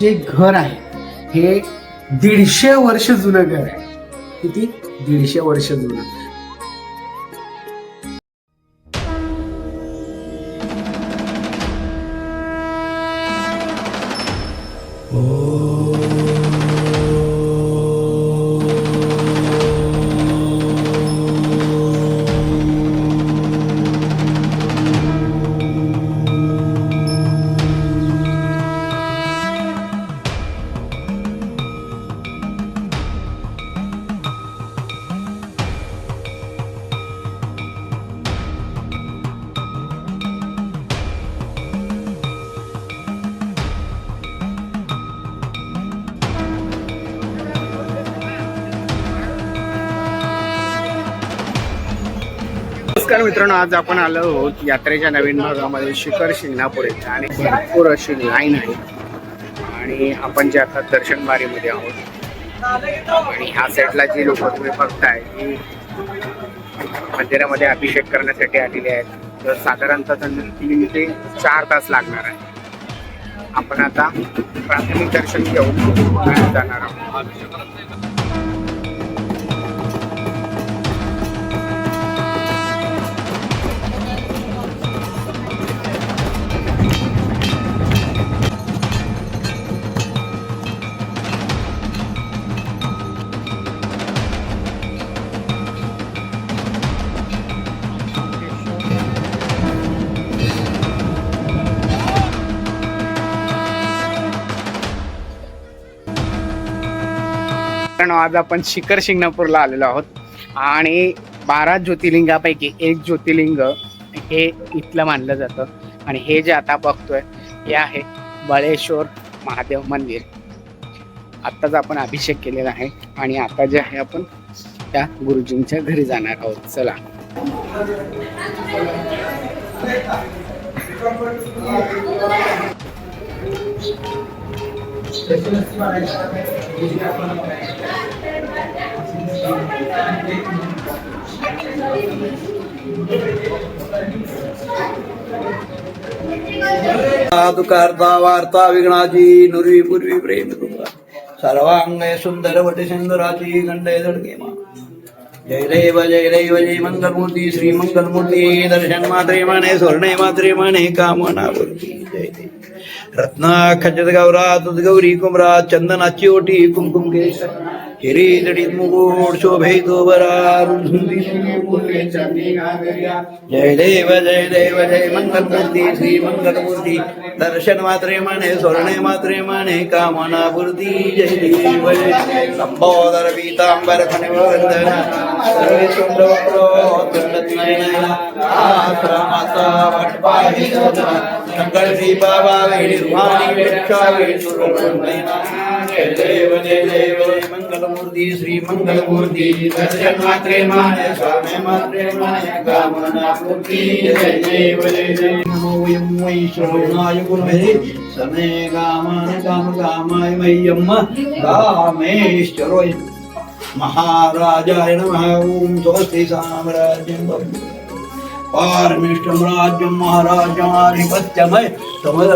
जे घर आहे. हे दीडशे वर्ष जुनं घर आहे. किती? दीडशे वर्ष जुनं नमस्कार मित्रांनो आज आपण आलो आहोत यात्रेच्या नवीन भागामध्ये शिखर शिंगणापूर येथे आणि भरपूर अशी लाईन आहे. आणि आपण जे आता दर्शनबारीमध्ये आहोत आणि ह्या साईडला जी लोक तुम्ही बघताय ही मंदिरामध्ये अभिषेक करण्यासाठी आलेले आहेत. तर साधारणतः त्यांना तीन ते चार तास लागणार आहे. आपण आता प्राथमिक दर्शन घेऊन जाणार आहोत. कारण आज आपण शिखर शिंगणापूरला आलेलो आहोत. आणि बारा ज्योतिर्लिंगापैकी एक ज्योतिर्लिंग हे इथलं मानलं जातं. आणि हे जे आता बघतोय हे आहे बळेश्वर महादेव मंदिर. आत्ताच आपण अभिषेक केलेला आहे आणि आता जे आहे आपण त्या गुरुजींच्या घरी जाणार आहोत. चला. दुकारता वार्ता विघ्नाची नुरवी पूर्वी प्रेम कृपा सर्वांगे सुंदर वट सिंदुराची गंडे दडके मा. जय देव जय देव जय मंगलमूर्ती श्री मंगलमूर्ती दर्शन मात्रे माने स्वर्णे मात्रे माने कामना जय देव. रत्ना खचित गौरा गौरी कुमरा चंदनाची ओटी कुमकुम केश हिरी जडीत मुकुट शोभे बरा जय देव जय देव जय मंगलमूर्ती श्री मंगलमूर्ती दर्शन मात्रे माने स्वर्णे मात्रे माने कामना पूर्ती जय देव संबोधर पीतांबर खनिवंदन सर्वे सुंदर आश्रमाचा वटपाही शंकर श्री बाबा वेळी रुहानी वृक्षा वेळी जय देव जय देव जय मंगलमूर्ती श्री मंगलमूर्ती दर्शन मात्रे माने स्वामे मात्रे माने कामना पूर्ती जय देव जय जय नमो वयं वै श्रवणाय गुरुमहे समे कामान काम कामाय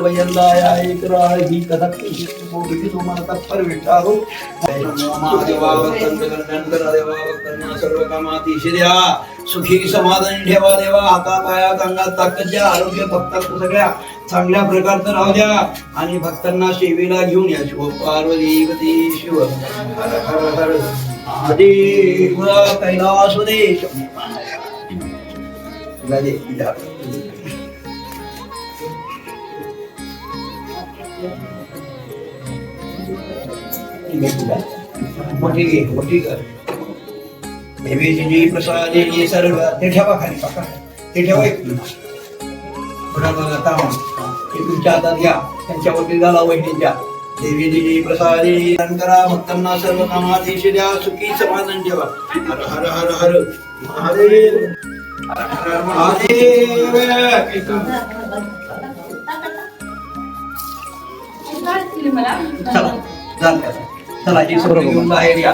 मह्यम कामेश्वरोय महाराजाय सुखी समाधान ठेवा देवा हाता पाया अंगात ताकद द्या आरोग्य भक्तांना सगळ्या चांगल्या प्रकारचं राहू द्या. आणि भक्तांना सेवेला घेऊन या शिव पार्वती शिव. हर हर हर आदी कैलासुदेश. गादी इथं. ठीक मोठी घे मोठी कर प्रसादी सर्व ते ठेवा खाली ते ठेवा एक ते तुमच्या हातात घ्या त्यांच्यावरती घाला वहिनीच्या देवी देवी प्रसादी करा भक्तांना सर्व कामाधीश द्या सुखी समाधान ठेवा हर हर हर हर हर महादेव चला चला जी घेऊन बाहेर या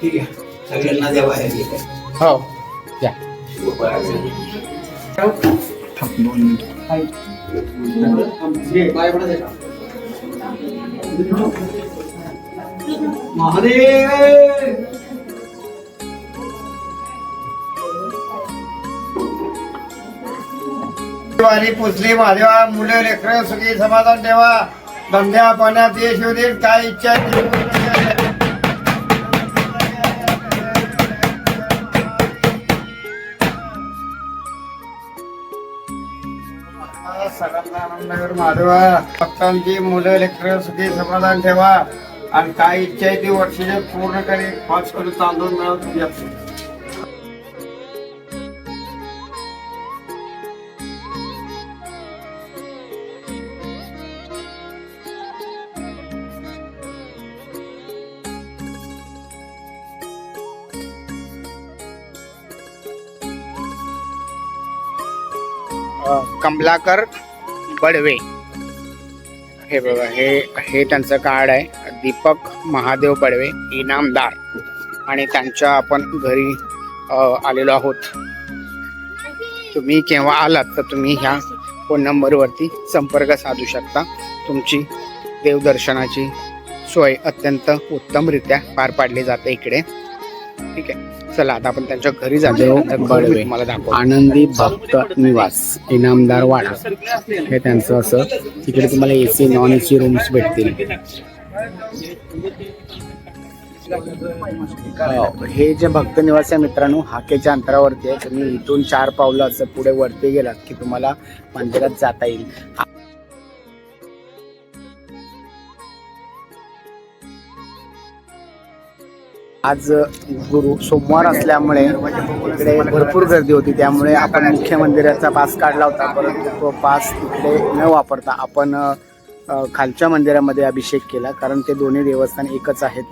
ठीक आहे सगळ्यांना द्या बाहेर हो या महादेव! आणि पुसली महादेवा मुले लेकर सुखी समाधान ठेवा. धंद्या पाण्यात यश येऊ काय इच्छा सगळ्यांना आनंद महादेवा. भक्तांची मुलं लेकर सुखी समाधान ठेवा. आणि काय इच्छा आहे ती वर्षाच्या पूर्ण करे पाच किलो तांदूळ मिळवत कमलाकर बडवे. हे बघा हे हे त्यांचं कार्ड आहे. दीपक महादेव बडवे इनामदार आणि त्यांच्या आपण घरी आलेलो आहोत. तुम्ही केव्हा आलात तर तुम्ही ह्या फोन नंबरवरती संपर्क साधू शकता. तुमची देवदर्शनाची सोय अत्यंत उत्तमरित्या पार पाडली जाते इकडे. ठीक आहे. चला आता आपण त्यांच्या घरी जातो बडवे. मला दाखव आनंदी भक्त निवास इनामदार वाडा. हे त्यांचं असं. तिकडे तुम्हाला एसी नॉन एसी रूम्स भेटतील. हे जे भक्त निवास आहे मित्रांनो हाकेच्या अंतरावरती आहे. तुम्ही इथून चार पावलं असं पुढे वरती गेलात की तुम्हाला मंदिरात जाता येईल. आज गुरु सोमवार असल्यामुळे इकडे भरपूर गर्दी होती त्यामुळे आपण मुख्य मंदिराचा पास काढला होता परंतु तो पास इकडे न वापरता आपण खालच्या मंदिरामध्ये अभिषेक केला कारण ते दोन्ही देवस्थान एकच आहेत.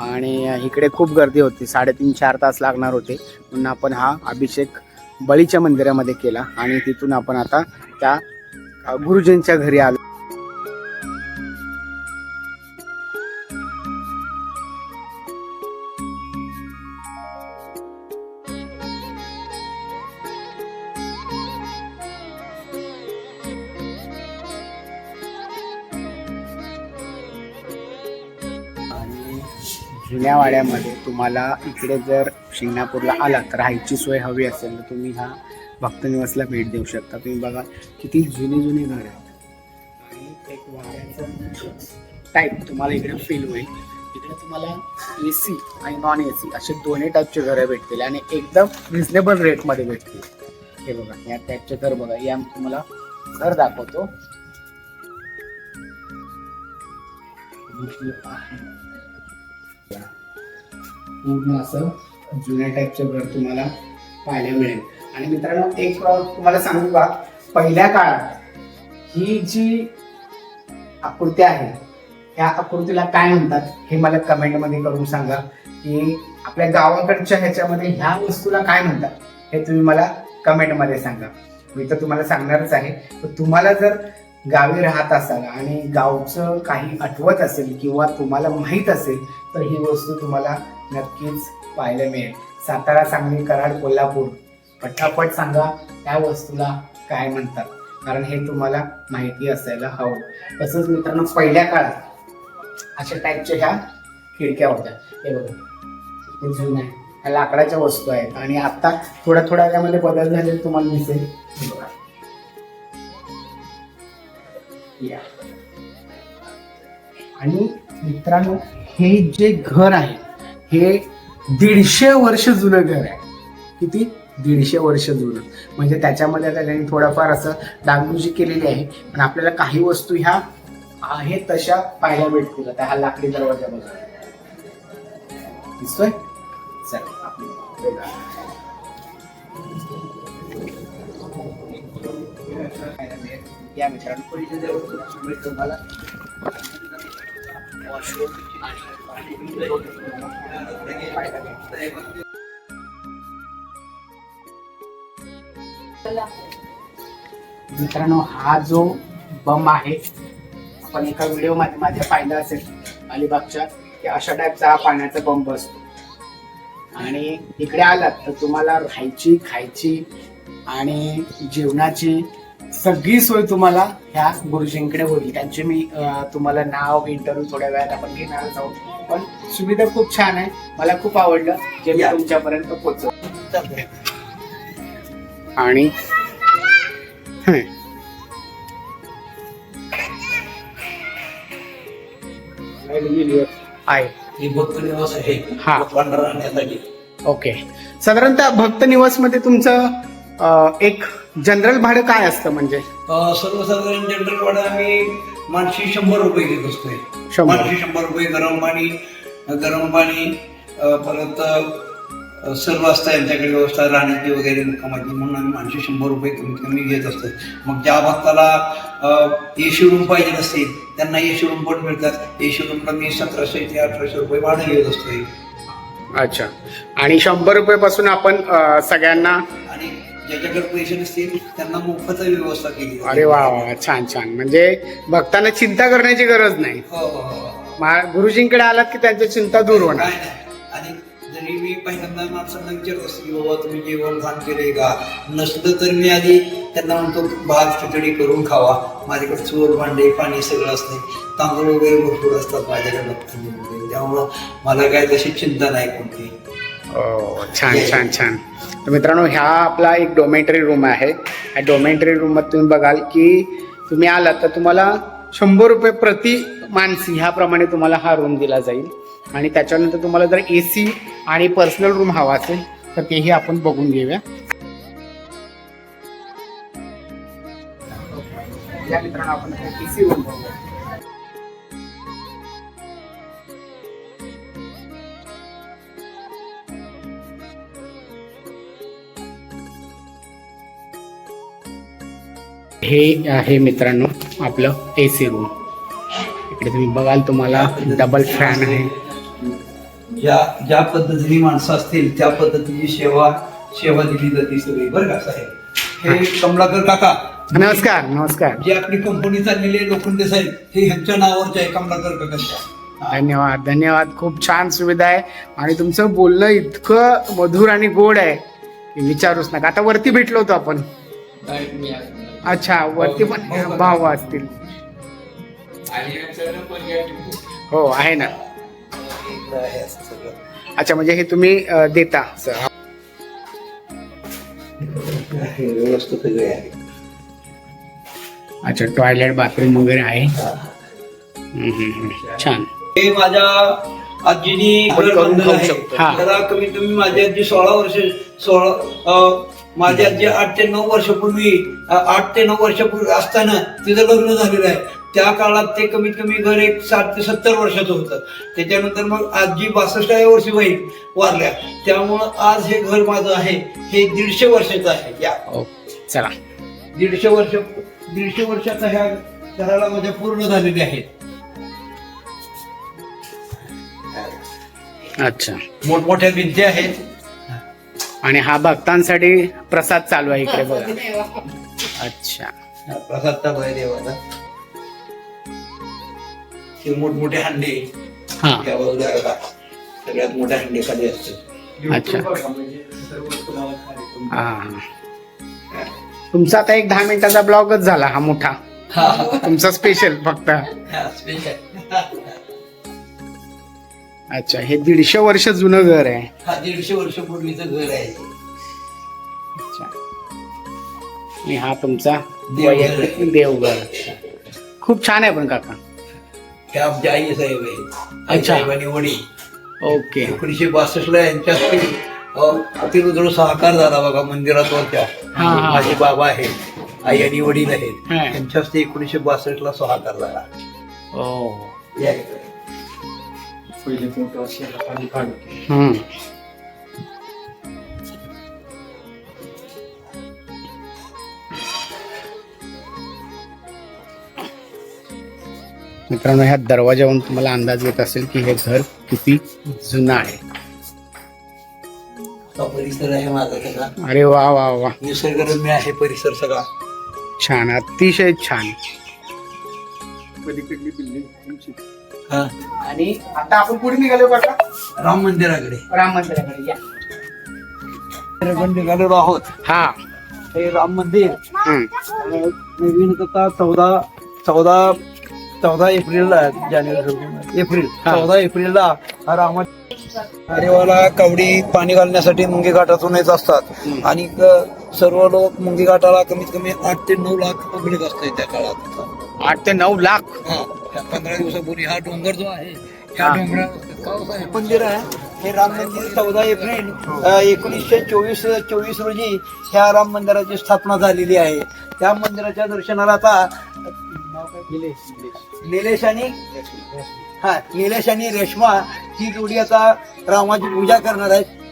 आणि इकडे खूप गर्दी होती साडेतीन चार तास लागणार होते. म्हणून आपण हा अभिषेक बळीच्या मंदिरामध्ये केला आणि तिथून आपण आता त्या गुरुजींच्या घरी आलो. जुन्या वाड्यामध्ये तुम्हाला इकडे जर शिंगणापूरला आला तर राहायची सोय हवी असेल तर तुम्ही हा भक्तनिवासला भेट देऊ शकता. तुम्ही बघा किती जुने जुने घर आहेत. आणि एक वाड्याचं टाईप तुम्हाला इकडे फील होईल. इकडे तुम्हाला ए सी आणि नॉन ए सी असे दोन्ही टाईपचे घरं भेटतील आणि एकदम रिझनेबल रेटमध्ये भेटतील. हे बघा या टाईपचे घर बघा. या तुम्हाला घर दाखवतो. पूर्ण असं जुन्या टाईपचं घर तुम्हाला पाहायला मिळेल. आणि मित्रांनो एक तुम्हाला सांगू का? पहिल्या काळात ही जी आकृती आहे ह्या आकृतीला काय म्हणतात हे मला कमेंटमध्ये करून सांगा. की आपल्या गावाकडच्या ह्याच्यामध्ये ह्या वस्तूला काय म्हणतात हे तुम्ही मला कमेंटमध्ये सांगा. मी तर तुम्हाला सांगणारच आहे. तुम्हाला जर गावी राहत असाल आणि गावचं काही आठवत असेल किंवा तुम्हाला माहीत असेल तर ही वस्तू तुम्हाला नक्कीच पाहायला मिळेल. सातारा सांगली कराड कोल्हापूर पटापट सांगा त्या वस्तूला काय म्हणतात कारण हे तुम्हाला माहिती असायला हवं. तसंच मित्रांनो पहिल्या काळात अशा टाईपच्या ह्या खिडक्या होत्या. हे बघा हे जुनं आहे ह्या लाकडाच्या वस्तू आहेत. आणि आता थोड्या थोड्या त्यामध्ये बदल झालेला तुम्हाला दिसेल. बघा. या. आणि मित्रांनो हे जे घर आहे हे दीडशे वर्ष जुनं घर आहे. किती? दीडशे वर्ष जुनं. म्हणजे त्याच्यामध्ये आता त्यांनी थोडंफार असं डागडुजी केलेली आहे. पण आपल्याला काही वस्तू ह्या आहेत तशा पाहायला भेटतील. आता हा लाकडी दरवाजा बघा. दिसतोय? चल आपली वेगळा या मित्रांनो. परिषदेवर तुम्हाला वॉशरूम आणि मित्रांनो हा जो बम आहे आपण एका व्हिडिओमध्ये माझ्या पाहिला असेल अलिबागच्या की अशा टाईपचा हा पाण्याचा बंब असतो आणि इकडे आलात तर तुम्हाला राहायची खायची आणि जेवणाची सगळी सोय तुम्हाला ह्या गुरुजींकडे होईल. त्यांचे मी तुम्हाला नाव इंटरव्ह्यू थोड्या वेळात आपण घेणार आहोत. पण सुविधा खूप छान आहे. मला खूप आवडलं जे मी. तुमच्यापर्यंत पोहोचव आणि? हं. आहे. ही हा. ओके. साधारणतः भक्त निवासमध्ये तुमचं एक जनरल भाडं काय असतं म्हणजे? सर्वसाधारण जनरल वाडा आम्ही मानशी शंभर रुपये घेत असतोय शंभर. मानशी शंभर रुपये गरम पाणी गरम पाणी अं, परत अं, सर्व असतं यांच्याकडे व्यवस्था राहण्याची वगैरे मुक्कामाची म्हणून आम्ही मानशी शंभर रुपये कमीत कमी घेत असतो. मग ज्या भक्ताला एसी रूम पाहिजे नसतील त्यांना एसी रूम पण मिळतात. एसी रूमला मी सतराशे ते अठराशे रुपये भाडं घेत असतोय. अच्छा. आणि शंभर रुपये पासून आपण अं, सगळ्यांना आणि ज्याच्याकडे पैसे नसतील त्यांना मोफत व्यवस्था केली जाते. अरे वा वा छान छान. म्हणजे भक्तांना चिंता करण्याची गरज नाही. हो हो हो मा- गुरुजींकडे आलात की त्यांची चिंता दूर होणार. काय नाही. आणि जरी मी पहिल्यांदा माणसांना विचारत असतो की बाबा तुम्ही जेवण खाण केले का? नसलं तर मी आधी त्यांना म्हणतो भात खिचडी करून खावा. माझ्याकडे चोर भांडे पाणी सगळं असते तांदूळ वगैरे भरपूर असतात माझ्याकडे. त्यामुळं मला काय तशी चिंता नाही कोणती हो छान छान छान. तर मित्रांनो ह्या आपला एक डोमेटरी रूम आहे. ह्या डोमेटरी रूमात तुम्ही बघाल की तुम्ही आलात तर तुम्हाला शंभर रुपये प्रति मानसी ह्याप्रमाणे तुम्हाला हा रूम दिला जाईल. आणि त्याच्यानंतर तुम्हाला जर ए सी आणि पर्सनल रूम हवा असेल तर तेही आपण बघून घेऊया. या मित्रांनो आपण ए सी रूम बघूया. हे आहे मित्रांनो आपलं ए सी रूम इकडे तुम्ही बघाल तुम्हाला डबल फॅन आहे. ज्या ज्या पद्धतीने माणसं असतील त्या पद्धतीची सेवा सेवा दिली जाते सगळी. बरं का साहेब? हे कमलाकर काका. नमस्कार नमस्कार. जी आपली कंपनी चाललेली आहे लोखंडे साहेब हे ह्यांच्या नावावरचे आहे कमलाकर काकांच्या. धन्यवाद धन्यवाद. खूप छान सुविधा आहे. आणि तुमचं बोलणं इतकं मधुर आणि गोड आहे की विचारूच नका. आता वरती भेटलो होतो आपण. अच्छा वरती पण भाव असतील हो आहे ना. अच्छा म्हणजे हे तुम्ही अं, देता हे सगळी आहे अच्छा टॉयलेट बाथरूम वगैरे आहे हम्म, हम्म, हम्म. छान हे माझ्या आजीनी आपण घर करून बांधलेलं खाऊ आहे. शकतो. हा. त्याला कमीत कमी माझी आजी सोळा वर्ष सोळा अं, माझी आजी आठ ते नऊ वर्षापूर्वी आठ ते नऊ वर्षापूर्वी असताना तिचं लग्न झालेलं आहे. त्या काळात ते कमीत कमी घर एक साठ ते सत्तर वर्षाचं होतं. त्याच्यानंतर मग आजी बासष्टाव्या वर्षी बहीण वारल्या. त्यामुळं आज हे घर माझं आहे. हे दीडशे वर्षाचं आहे. या. चला. दीडशे वर्ष दीडशे वर्षाचा ह्या घराला माझ्या पूर्ण झालेले आहेत अच्छा. मोठमोठ्या भिंती आहेत. आणि हा भक्तांसाठी प्रसाद चालू आहे इकडे बघा. अच्छा. प्रसाद देवाचा. हे मोठमोठे हंडे. हा. सगळ्यात मोठे हंडे खाली असतात अच्छा. हा हा. तुमचा आता एक दहा मिनिटाचा ब्लॉगच झाला हा मोठा. हा. तुमचा स्पेशल फक्त. हा, special. अच्छा हे दीडशे वर्ष जुनं घर आहे. हा दीडशे वर्षपूर्वीचं घर आहे. अच्छा. आणि हा तुमचा देवघर. खूप छान आहे पण काका. हे आमचे आई साहेब आहे. आई अच्छा. साहेबांनी वडील. ओके. एकोणीशे बासष्ट ला यांच्या हस्ते, अं, अतिरुद्र सहकार झाला बघा मंदिरात वरच्या. हा, हा. माझे बाबा आहेत आई आणि वडील आहेत. हा. त्यांच्या हस्ते एकोणीशे बासष्ट ला सहकार झाला. ओ या. इकडे. हम्म. मित्रांनो ह्या दरवाजावरून तुम्हाला अंदाज येत असेल की हे घर किती जुनं आहे. हा परिसर आहे माझा सगळा अरे वा वा वा निसर्गरम्य आहे परिसर सगळा. छान अतिशय छान. हा. आणि आता आपण पुढे निघालो बघा. राम मंदिराकडे. राम मंदिराकडे या. आपण निघालेलो आहोत. हा. हे राम मंदिर. अं, नवीन आता चौदा चौदा चौदा एप्रिलला आहे, जानेवारी फेब्रुवारी, एप्रिल. चौदा एप्रिलला हा रामा आरेवाला कावडी पाणी घालण्यासाठी मुंगी घाटातून येत असतात. आणि क- सर्व लोक मुंगी घाटाला कमीत कमी आठ ते नऊ लाख पब्लिक असते त्या काळात. आठ ते नऊ लाख? हा पंधरा दिवसापूर्वी हा डोंगर जो आहे ह्या. डोंगरावर हे मंदिर आहे. हे राम मंदिर चौदा एप्रिल एकोणीसशे चोवीस चोवीस रोजी ह्या राम मंदिराची स्थापना झालेली आहे. त्या मंदिराच्या दर्शनाला आता? निलेश. आणि हा निलेश आणि रेश्मा ही जोडी आता रामाची पूजा करणार आहेत. ती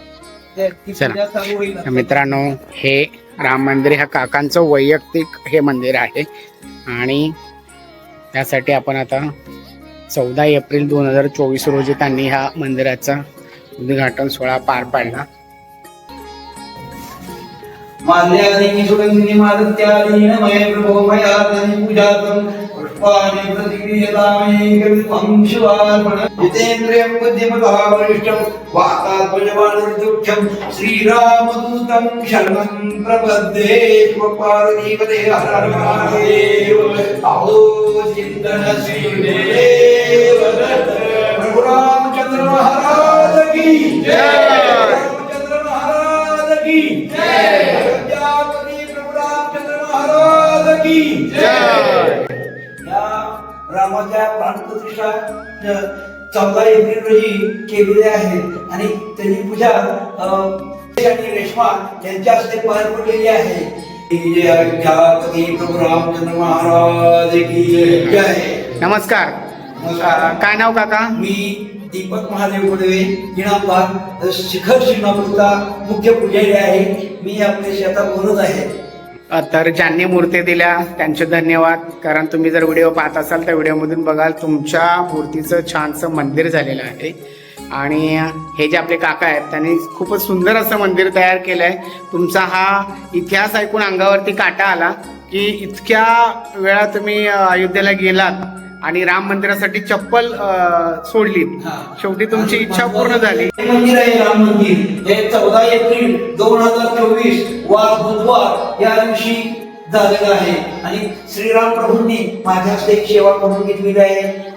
चला. मित्रांनो हे राम मंदिर ह्या काकांचं वैयक्तिक हे मंदिर आहे. आणि त्यासाठी आपण आता चौदा एप्रिल दोन हजार चोवीस रोजी त्यांनी ह्या मंदिराचा उद्घाटन सोहळा पार पाडला. माल्यादीनि सुगन्धिनि मादत्यादीनि नमये प्रभो मया तनि पूजातं पुष्पाणि प्रतिक्रियतामि कवित्वं शिवार्पण जितेन्द्रियं बुद्धिमतः वरिष्ठं वातात्मजमानरुद्धं श्रीरामदूतं शरणं प्रपद्ये स्वपार्वतीपदे हर हर महादेव अवधो चिन्तन श्रीदेव. प्रभु रामचंद्र महाराज की जय. रामचंद्र महाराज की जय. की जय। या रामाच्या प्राणप्रतिष्ठा चौदा एप्रिल रोजी केलेली आहे. आणि त्याची पूजा अं, आणि रेश्मा यांच्या हस्ते पार पडलेली आहे. प्रभू रामचंद्र महाराज की जय. नमस्कार. काय नाव काका? मी दीपक महादेव गोडवे इनामदार शिखर शिंगणापूरचा मुख्य पुजारी आहे. मी आपल्याशी आता बोलत आहे. तर ज्यांनी मूर्ती दिल्या त्यांचे धन्यवाद. कारण तुम्ही जर व्हिडिओ पाहत असाल तर व्हिडिओमधून बघाल तुमच्या मूर्तीचं छानसं मंदिर झालेलं आहे. आणि हे जे आपले काका आहेत त्यांनी खूपच सुंदर असं मंदिर तयार केलं आहे तुमचा हा इतिहास ऐकून अंगावरती काटा आला की इतक्या वेळा तुम्ही अयोध्येला गेलात आणि राम मंदिरासाठी चप्पल अ, सोडलीत. शेवटी तुमची इच्छा पूर्ण झाली. हे मंदिर आहे राम मंदिर. हे चौदा एप्रिल दोन हजार चोवीस वार बुधवार या दिवशी झालेलं आहे. आणि श्रीराम प्रभूंनी माझ्या हस्ते एक सेवा करून घेतलेली आहे.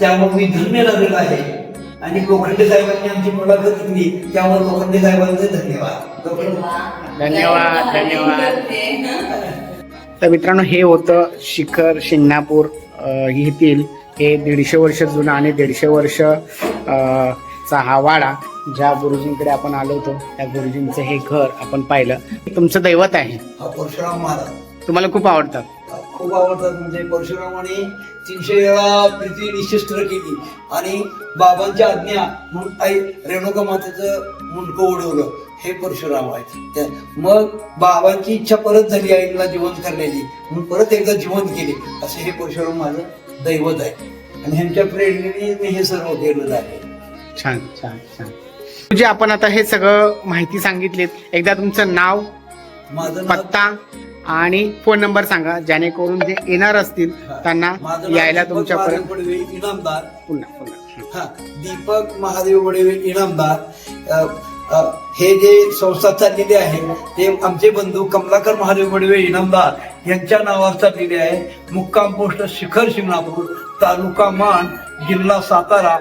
त्यामुळे मी धन्य झालेलो आहे. आणि लोखंडे साहेबांनी आमची मुलाखत घेतली. त्यामुळे लोखंडे साहेबांचे धन्यवाद धन्यवाद. धन्यवाद. तर मित्रांनो हे होतं शिखर शिंगणापूर. येथील हे दीडशे वर्ष जुनं आणि दीडशे वर्ष चा हा वाडा ज्या गुरुजींकडे आपण आलो होतो त्या गुरुजींचं हे घर आपण पाहिलं. तुमचं दैवत आहे. परशुराम महाराज. तुम्हाला खूप आवडतात. खूप आवडतात. म्हणजे परशुरामाने तीनशे वेळा प्रीती निशस्त्र केली. आणि बाबांची आज्ञा म्हणून आई रेणुका मातेचं मुंडकं उडवलं. हे परशुराम आहेत. मग बाबांची इच्छा परत झाली आईला जिवंत करण्याची. म्हणून परत एकदा जिवंत केले. असे हे परशुराम माझं दैवत आहे. आणि ह्यांच्या प्रेरणेने मी हे सर्व केलेलं आहे. छान छान छान. तुझे आपण आता हे सगळं माहिती सांगितलीत. एकदा तुमचं नाव माझं पत्ता आणि फोन नंबर सांगा. जेणेकरून जे येणार असतील त्यांना यायला तुमच्यापर्यंत पडवे, इनामदार. पुन्हा पुन्हा. हा. दीपक महादेव वडेवे इनामदार. हे जे संस्था चाललेली आहे ते आमचे बंधू कमलाकर महादेव बडवे इनामदार यांच्या नावावर चाललेली आहे. मुक्काम पोस्ट शिखर शिंगणापूर तालुका मान जिल्हा सातारा.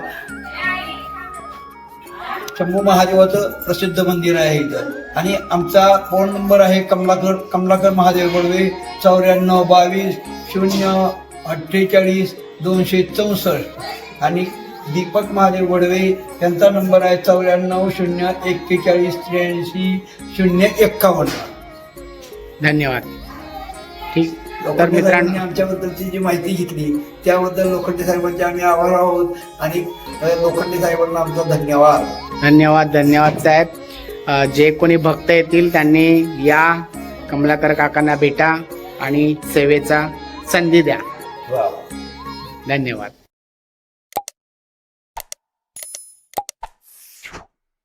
शंभू महादेवाचं प्रसिद्ध मंदिर आहे इथं. आणि आमचा फोन नंबर आहे कमलाकर कमलाकर महादेव बडवे चौऱ्याण्णव बावीस शून्य अठ्ठेचाळीस दोनशे चौसष्ट. आणि दीपक महादेव वडवे यांचा नंबर आहे चौऱ्याण्णव शून्य एक्केचाळीस त्र्याऐंशी शून्य एक्कावन्न. धन्यवाद. ठीक. तर मित्रांनो आमच्याबद्दलची जी माहिती घेतली त्याबद्दल लोखंडे साहेबांचे आम्ही आभार आहोत आणि लोखंडे साहेबांना आमचा धन्यवाद. धन्यवाद धन्यवाद साहेब. जे कोणी भक्त येतील त्यांनी या कमलाकर काकांना भेटा आणि सेवेचा संधी द्या. धन्यवाद.